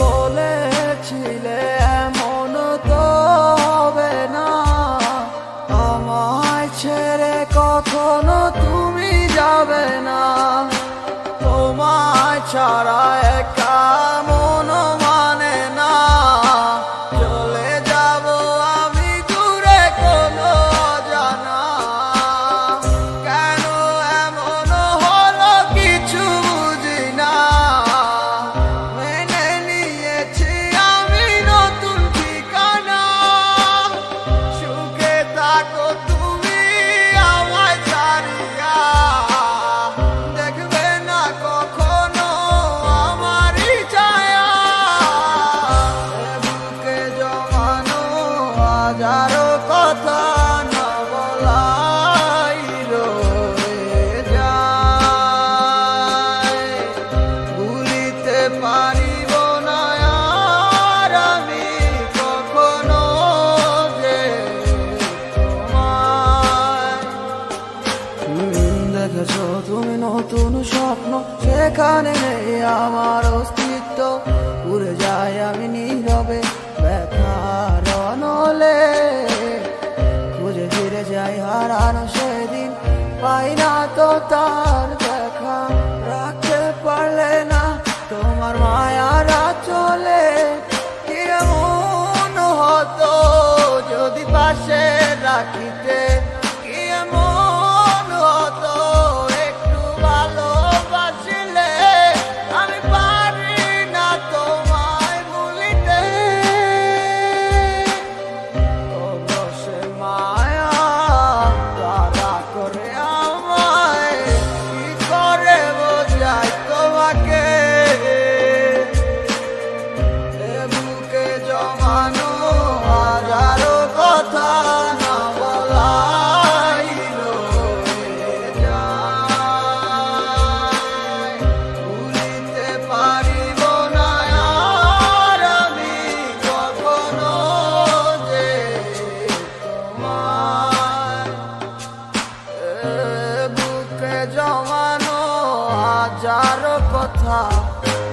বলেছিলে এমন তো হবে না। আমায় ছেড়ে কখনো তুমি যাবে না। তোমায় ছাড়া একা মন সেখানে নেই আমার অস্তিত্ব। উড়ে যায় আমি নীরবে, ব্যথার নলে খুঁজে ফিরে যাই হারানো সেদিন, পাই না তো তার দেখা। রাখতে পারলে না তোমার মায়ারা চলে কেমন হতো যদি পাশে রাখিতে heart.